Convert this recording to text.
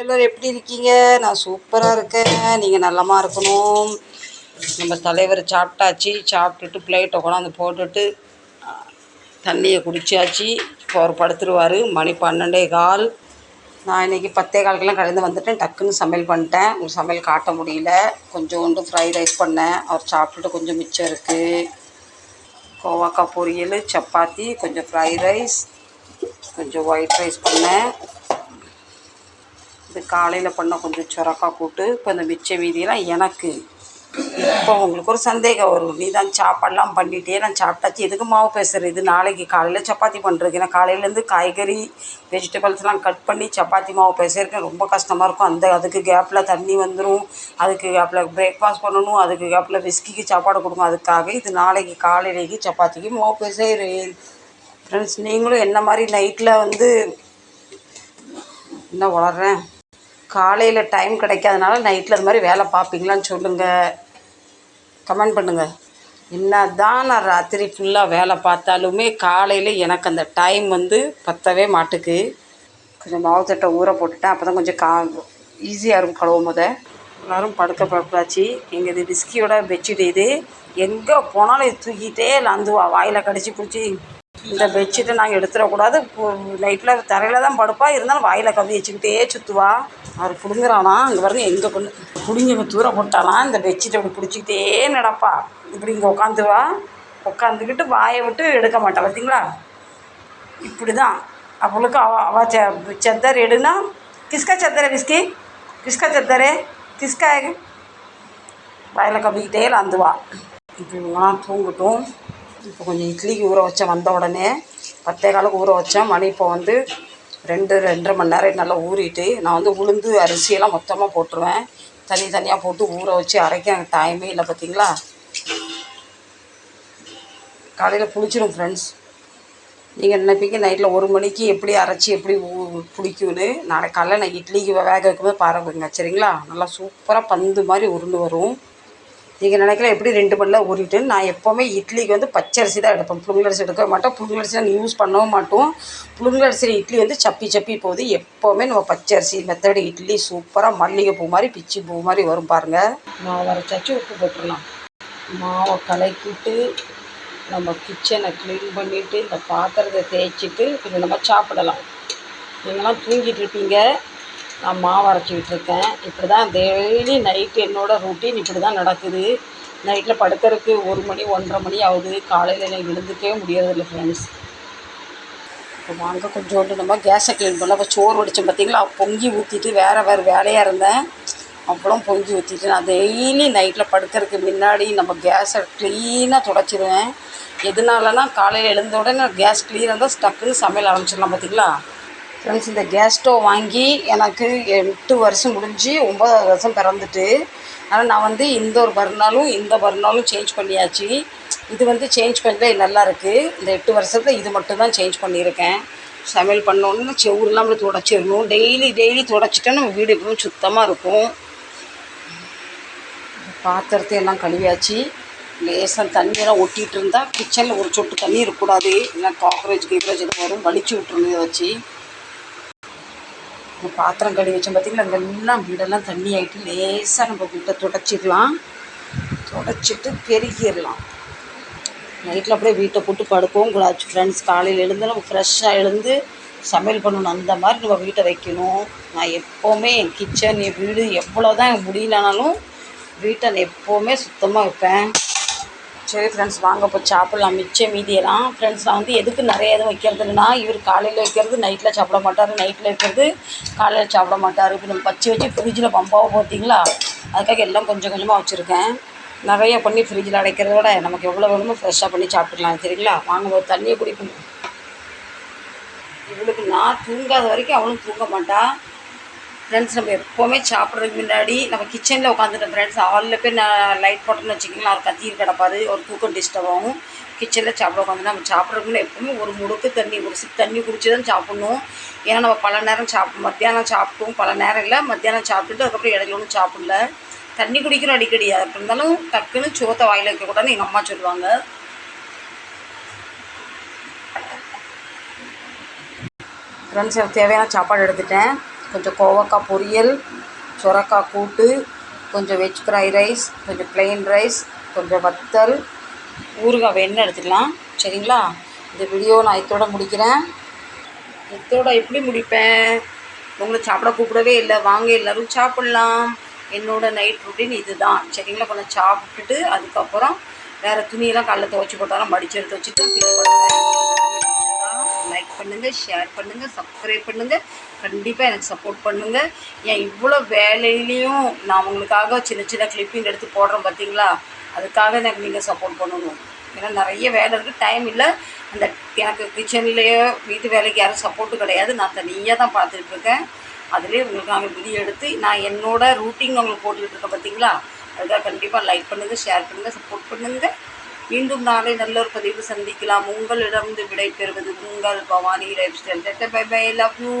எல்லோரும் எப்படி இருக்கீங்க? நான் சூப்பராக இருக்கேன். நீங்கள் நல்லமாக இருக்கணும். நம்ம தலைவர் சாப்பிட்டாச்சு. சாப்பிட்டுட்டு பிளேட்டை கொண்டாந்து போட்டுட்டு தண்ணியை குடிச்சாச்சு. இப்போ அவர் படுத்துருவார். மணி பன்னெண்டே கால். நான் இன்றைக்கி பத்தே காலுக்கெல்லாம் கலந்து வந்துட்டேன். டக்குன்னு சமையல் பண்ணிட்டேன். ஒரு சமையல் காட்ட முடியல. கொஞ்சோண்டு ஃப்ரைட் ரைஸ் பண்ணேன். அவர் சாப்பிட்டுட்டு கொஞ்சம் மிச்சம் இருக்குது கோவாக்காய் பொரியல் சப்பாத்தி கொஞ்சம் ஃப்ரைட் ரைஸ் கொஞ்சம் ஒயிட் ரைஸ் பண்ணேன். இது காலையில் பண்ண கொஞ்சம் சுரக்கா கூட்டு இப்போ இந்த மிச்ச மீதியெல்லாம் எனக்கு. இப்போ உங்களுக்கு ஒரு சந்தேகம் வரும். நீ தான் சாப்பாடெலாம் பண்ணிட்டே நான் சாப்பிட்டாச்சு. எதுக்கு மாவு பேசுகிறேன் இது நாளைக்கு காலையில் சப்பாத்தி பண்ணுறது ஏன்னா காலையிலேருந்து காய்கறி வெஜிடபிள்ஸ்லாம் கட் பண்ணி சப்பாத்தி மாவு பேசுறதுக்கு ரொம்ப கஷ்டமாக இருக்கும். அந்த அதுக்கு கேப்பில் தண்ணி வந்துடும் அதுக்கு கேப்பில் பிரேக்ஃபாஸ்ட் பண்ணணும். அதுக்கு கேப்பில் விஸ்கிக்கு சாப்பாடு கொடுக்கணும். அதுக்காக இது நாளைக்கு காலையிலேக்கு சப்பாத்திக்கு மாவு பேசுகிறேன் ஃப்ரெண்ட்ஸ் நீங்களும் என்ன மாதிரி நைட்டில் வந்து என்ன வளர்றேன் காலையில் டைம் கிடைக்காதனால நைட்டில் இது மாதிரி வேலை பார்ப்பீங்களான்னு சொல்லுங்கள் கமெண்ட் பண்ணுங்கள் என்ன தான் நான் ராத்திரி ஃபுல்லாக வேலை பார்த்தாலுமே காலையில் எனக்கு அந்த டைம் வந்து பத்தவே மாட்டுக்கு. கொஞ்சம் மாவுத்தட்டை ஊற போட்டுட்டேன். அப்போ தான் கொஞ்சம் கா ஈஸியாக இருக்கும் கழுவும் போத. எல்லோரும் படுக்க படுத்தாச்சு எங்கள் இது விஸ்கியோட பெட்ஷீட் இது. எங்கே போனாலும் இது தூக்கிட்டே லந்துவா வாயில் கடிச்சு பிடிச்சி இந்த பெட்ஷீட்டை நாங்கள் எடுத்துடக்கூடாது. நைட்டில் தரையில் தான் படுப்பா. இருந்தாலும் வாயில் கவி வச்சுக்கிட்டே சுற்றுவா அவர் பிடுங்குறானா? அங்கே பாருங்க எங்கே கொண்டு பிடுங்கி இங்கே தூர போட்டானா? இந்த பெட்ஷீட்டை அப்படி பிடிச்சிக்கிட்டே நடப்பா. இப்படி இங்கே உட்காந்துவா உட்காந்துக்கிட்டு வாயை விட்டு எடுக்க மாட்டா பார்த்தீங்களா இப்படி தான் அவளுக்கு அவ அவ செ செத்தர் எடுனா கிஸ்கா செத்தரே விஸ்கி கிஸ்கா செத்தரே கிஸ்கா வாயில் கம்பிக்கிட்டே அந்துவா இப்படி தூங்கட்டும். இப்போ கொஞ்சம் இட்லிக்கு ஊற வச்சேன் வந்த உடனே. பத்தே காலுக்கு ஊற வச்சேன். மணி இப்போ வந்து ரெண்டு ரெண்டரை மணி நேரம் நல்லா ஊறிட்டு நான் வந்து உளுந்து அரிசியெல்லாம் மொத்தமாக போட்டுருவேன். தனி தனியாக போட்டு ஊற வச்சு அரைக்க எனக்கு டைமே இல்லை பார்த்தீங்களா காலையில் புளிச்சிடும் ஃப்ரெண்ட்ஸ் நீங்கள் நினைப்பீங்க நைட்டில் ஒரு மணிக்கு எப்படி அரைச்சி எப்படி ஊ- புளிக்கும்னு. நாளைக்கு காலையில் நான் இட்லிக்கு வேக வைக்கும்போது பாருங்க சரிங்களா? நல்லா சூப்பராக பந்து மாதிரி உருண்டு வரும். நீங்கள் நினைக்கல எப்படி ரெண்டு மணில ஊறிட்டு நான் எப்போவுமே இட்லிக்கு வந்து பச்சரிசி தான் எடுப்பேன். புழுங்கலரிசி எடுக்க மாட்டோம். புழுங்கலரிசி நாங்கள் யூஸ் பண்ணவும் மாட்டோம். புழுங்கலரிசி இட்லி வந்து சப்பி சப்பி போகுது. எப்போவுமே நம்ம பச்சரிசி மெத்தடு இட்லி சூப்பராக மல்லிகை பூ மாதிரி பிச்சி பூ மாதிரி வரும் பாருங்கள் மாவு அரைச்சாச்சு உப்பு போட்டுடலாம். மாவை கலக்கிட்டு நம்ம கிச்சனை க்ளீன் பண்ணிவிட்டு இந்த பாத்திரத்தை தேய்ச்சிட்டு கொஞ்சம் நம்ம சாப்பிடலாம். நீங்களாம் தூங்கிட்டு இருப்பீங்க. நான் மாவு அரைச்சிக்கிட்டு இருக்கேன் இப்படி தான் டெய்லி நைட்டு என்னோடய ரொட்டீன் இப்படி தான் நடக்குது நைட்டில் படுக்கறதுக்கு ஒரு மணி ஒன்றரை மணி ஆகுது. காலையில் எனக்கு எழுந்துக்கவே முடியறதில்ல ஃப்ரெண்ட்ஸ் இப்போ வாங்க கொஞ்சோண்டு நம்ம கேஸை க்ளீன் பண்ணல இப்போ சோறு வடித்தோம் பார்த்தீங்களா பொங்கி ஊற்றிட்டு வேறு வேறு வேலையாக இருந்தேன். அவ்வளோ பொங்கி ஊற்றிட்டு நான் டெய்லி நைட்டில் படுக்கறதுக்கு முன்னாடி நம்ம கேஸை க்ளீனாக துடைச்சிருவேன். எதனாலனா காலையில் எழுந்த உடனே கேஸ் க்ளீனாக இருந்தால் டக்குன்னு சமையல் ஆரம்பிச்சிடலாம் பார்த்தீங்களா ஃப்ரெண்ட்ஸ் இந்த கேஸ் ஸ்டவ் வாங்கி எனக்கு எட்டு வருஷம் முடிஞ்சு ஒம்பதாவது வருஷம் பிறந்துட்டு ஆனால் நான் வந்து இந்த ஒரு பர்னாலும் இந்த பர்னாலும் சேஞ்ச் பண்ணியாச்சு. இது வந்து சேஞ்ச் பண்ணல நல்லா இருக்குது இந்த எட்டு வருஷத்தில் இது மட்டும் தான் சேஞ்ச் பண்ணியிருக்கேன். சமையல் பண்ணோன்னு செவுரெலாம் அப்படி துடைச்சிடணும். டெய்லி டெய்லி துடைச்சிட்டா நம்ம வீடு எப்பவும் சுத்தமாக இருக்கும். பாத்திரத்தை எல்லாம் கழுவியாச்சு. லேசாக தண்ணியெல்லாம் ஒட்டிகிட்டு இருந்தால் கிச்சனில் ஒரு சொட்டு தண்ணி இருக்கக்கூடாது. இல்லை காக்ரோச் கீக்ரோச் எதுவும் வரும். வலிச்சு விட்டுருணும் வச்சு. பாத்திரம் கழுவி வச்சோம் பார்த்தீங்களா அங்கெல்லாம் வீடெல்லாம் தண்ணி ஆகிட்டு லேசாக நம்ம வீட்டை துடைச்சிக்கலாம் துடைச்சிட்டு பெருகிடலாம். நைட்டில் அப்படியே வீட்டை போட்டு படுக்கவும் கூடாது. ஃப்ரெண்ட்ஸ் காலையில் எழுந்து நம்ம ஃப்ரெஷ்ஷாக எழுந்து சமையல் பண்ணணும். அந்த மாதிரி நம்ம வீட்டை வைக்கணும். நான் எப்போவுமே என் கிச்சன் என் வீடு எவ்வளோ தான் முடியலனாலும் வீட்டை நான் எப்போவுமே சுத்தமாக வைப்பேன். சரி ஃப்ரெண்ட்ஸ் வாங்க போய் சாப்பிட்லாம். மிச்சம் மீதியெல்லாம் ஃப்ரெண்ட்ஸ் நான் வந்து எதுக்கு நிறைய எதுவும் வைக்கிறது இவர் காலையில் வைக்கிறது நைட்டில் சாப்பிட மாட்டார். நைட்டில் வைக்கிறது காலையில் சாப்பிட மாட்டார். இப்போ நம்ம பச்சை வச்சு ஃப்ரிட்ஜில் பம்பாவை பார்த்தீங்களா அதுக்காக எல்லாம் கொஞ்சம் கொஞ்சமாக வச்சுருக்கேன். நிறைய பண்ணி ஃப்ரிட்ஜில் அடைக்கிறத விட நமக்கு எவ்வளோ வேணுமோ ஃப்ரெஷ்ஷாக பண்ணி சாப்பிட்டுக்கலாம் சரிங்களா? வாங்க ஒரு தண்ணியை குடிக்கணும் இவளுக்கு நான் தூங்காத வரைக்கும் அவளும் தூங்க மாட்டான் ஃப்ரெண்ட்ஸ் நம்ம எப்போவுமே சாப்பிட்றதுக்கு முன்னாடி நம்ம கிச்சனில் உட்காந்துட்டு ஃப்ரெண்ட்ஸ் ஹாலில் போய் நான் லைட் போட்டோன்னு வச்சுக்கிங்களா அவர் கத்தியில் கிடப்பாரு ஒரு தூக்கம் டிஸ்டர்ப் ஆகும். கிச்சனில் சாப்பிட உட்காந்து நம்ம சாப்பிட்றதுக்கு முன்னாடி எப்பவுமே ஒரு முடுக்கு தண்ணி ஒரு சிப் தண்ணி குடிச்சு தான் சாப்பிட்ணும். ஏன்னா நம்ம பல நேரம் சாப்பிட்டு மத்தியானம் சாப்பிட்டோம் பல நேரம் இல்லை மத்தியானம் சாப்பிட்டுட்டு அதுக்கப்புறம் இடையில ஒன்றும் சாப்பிடல. தண்ணி குடிக்கிறோம் அடிக்கடி. அப்படி இருந்தாலும் டக்குன்னு சோத்தை வாயில் வைக்கக்கூடாதுன்னு எங்கள் அம்மா சொல்லுவாங்க. ஃப்ரெண்ட்ஸ் எனக்கு தேவையான சாப்பாடு எடுத்துட்டேன். கொஞ்சம் கோவக்காய் பொரியல் சுரக்காய் கூட்டு கொஞ்சம் வெஜ் ஃப்ரை ரைஸ் கொஞ்சம் ப்ளெயின் ரைஸ் கொஞ்சம் வத்தல். ஊறுகாய் வேணும்னு எடுத்துக்கலாம். சரிங்களா? இந்த வீடியோ நான் இத்தோட முடிக்கிறேன். இத்தோட எப்படி முடிப்பேன்? உங்களை சாப்பிட கூப்பிடவே இல்லை. வாங்க எல்லோரும் சாப்பிட்லாம். என்னோட நைட் ரொட்டீன் இதுதான். சரிங்களா? கொஞ்சம் சாப்பிட்டுட்டு அதுக்கப்புறம் வேறு துணியெல்லாம் காலைல துவச்சி போட்டாலும் மடிச்சு எடுத்து வச்சுட்டு லைக் பண்ணுங்கள் ஷேர் பண்ணுங்கள் சப்ஸ்கிரைப் பண்ணுங்கள் கண்டிப்பாக எனக்கு சப்போர்ட் பண்ணுங்கள் ஏன் இவ்வளோ வேலையிலையும் நான் உங்களுக்காக சின்ன சின்ன கிளிப்பிங் எடுத்து போடுறேன் பார்த்தீங்களா அதுக்காக எனக்கு நீங்கள் சப்போர்ட் பண்ணணும். ஏன்னா நிறைய வேலை இருக்குது டைம் இல்லை. அந்த எனக்கு கிச்சன்லேயோ வீட்டு வேலைக்கு யாரும் சப்போர்ட்டு கிடையாது. நான் தனியாக தான் பார்த்துட்டு இருக்கேன். அதுலேயே உங்களுக்கு நாங்கள் வீடியோ எடுத்து நான் என்னோடய ரூட்டிங் உங்களுக்கு போட்டுக்கிட்டு இருக்கேன் பார்த்தீங்களா அதுக்காக கண்டிப்பாக லைக் பண்ணுங்கள் ஷேர் பண்ணுங்கள் சப்போர்ட் பண்ணுங்கள் மீண்டும் நாளை நல்ல ஒரு பதிவு சந்திக்கலாம். உங்களிடம் விடை பெறுவது உங்கள் Bhavani life style bye bye love you